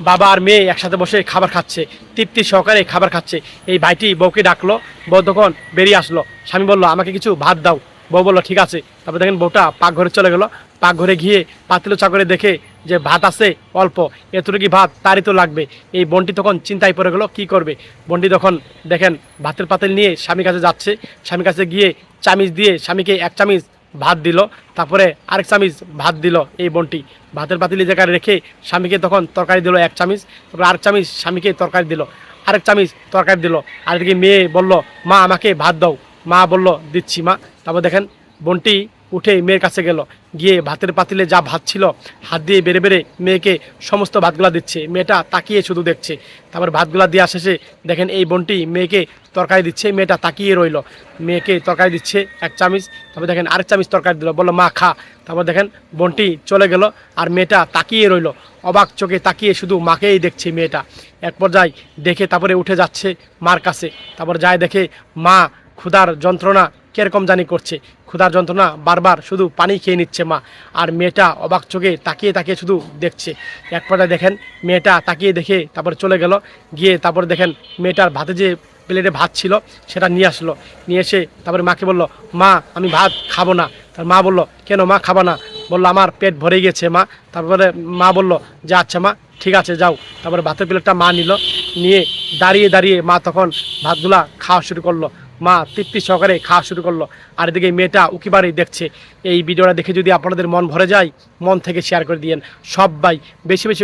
বাবা আর মেয়ে একসাথে বসে খাবার খাচ্ছে। তৃপ্তি সহকারে খাবার খাচ্ছে। এই ভাইটি বউকে ডাকলো। বউ তখন বেরিয়ে আসলো। স্বামী বলল, আমাকে কিছু ভাত দাও। বউ বলল, ঠিক আছে। তারপর দেখেন বউটা পাকঘরে চলে গেলো। পাকঘরে গিয়ে পাতিলো চাকরে দেখে যে ভাত আছে অল্প। এতটুকু ভাত তারই তো লাগবে। এই বোনটি তখন চিন্তায় পড়ে গেলো, কি করবে? বোনটি তখন দেখেন ভাতের পাতিল নিয়ে স্বামীর কাছে যাচ্ছে। স্বামীর কাছে গিয়ে চামিচ দিয়ে স্বামীকে এক চামিচ ভাত দিল। তারপরে আরেক চামিচ ভাত দিল এই বোনটি। ভাতের পাতিলি জায়গায় রেখে স্বামীকে তখন তরকারি দিল এক চামিচ। তারপরে আরেক চামিচ স্বামীকে তরকারি দিল। আরেক চামিচ তরকারি দিল। আর এদিকে মেয়ে বলল, মা, আমাকে ভাত দাও। মা বলল, দিচ্ছি, মা। তারপর দেখেন বোনটি উঠে মেয়ের কাছে গেল। গিয়ে ভাতের পাতিলে যা ভাত ছিল, হাত দিয়ে বেড়ে বেড়ে মেয়েকে সমস্ত ভাতগুলা দিচ্ছে। মেয়েটা তাকিয়ে শুধু দেখছে। তারপর ভাতগুলা দেওয়া শেষে দেখেন এই বোনটি মেয়েকে তরকারি দিচ্ছে। মেয়েটা তাকিয়ে রইল। মেয়েকে তরকারি দিচ্ছে এক চামিচ, তারপর দেখেন আরেক চামিচ তরকারি দিল। বলল, মা, খা। তারপর দেখেন বোনটি চলে গেল আর মেয়েটা তাকিয়ে রইল। অবাক চোখে তাকিয়ে শুধু মাকেই দেখছে মেয়েটা। এক পর্যায়ে দেখে তারপরে উঠে যাচ্ছে মার কাছে। তারপর যায় দেখে, মা ক্ষুধার যন্ত্রণা কীরকম জানি করছে। ক্ষুধার যন্ত্রণা বারবার শুধু পানি খেয়ে নিচ্ছে মা। আর মেয়েটা অবাক চোখে তাকিয়ে তাকিয়ে শুধু দেখছে। এক পর্যায়ে দেখেন, মেয়েটা তাকিয়ে দেখে তারপরে চলে গেল। গিয়ে তারপরে দেখেন, মেয়েটার ভাতে যে প্লেটে ভাত ছিল, সেটা নিয়ে আসলো। নিয়ে এসে তারপরে মাকে বলল, মা, আমি ভাত খাব না। তার মা বলল, কেন মা, খাবা না? বলল, আমার পেট ভরে গেছে মা। তারপরে মা বলল, যে আচ্ছা মা, ঠিক আছে, যাও। তারপরে ভাতের প্লেটটা মা নিল। নিয়ে দাঁড়িয়ে দাঁড়িয়ে মা তখন ভাতগুলা খাওয়া শুরু করল। মা তৃপ্তি সহকারে খাওয়া শুরু করল। আর এদিকে মেয়েটা উকিবারই দেখছে। এই ভিডিওটা দেখে যদি আপনাদের মন ভরে যায়, মন থেকে শেয়ার করে দিয়েন। সবাই বেশি বেশি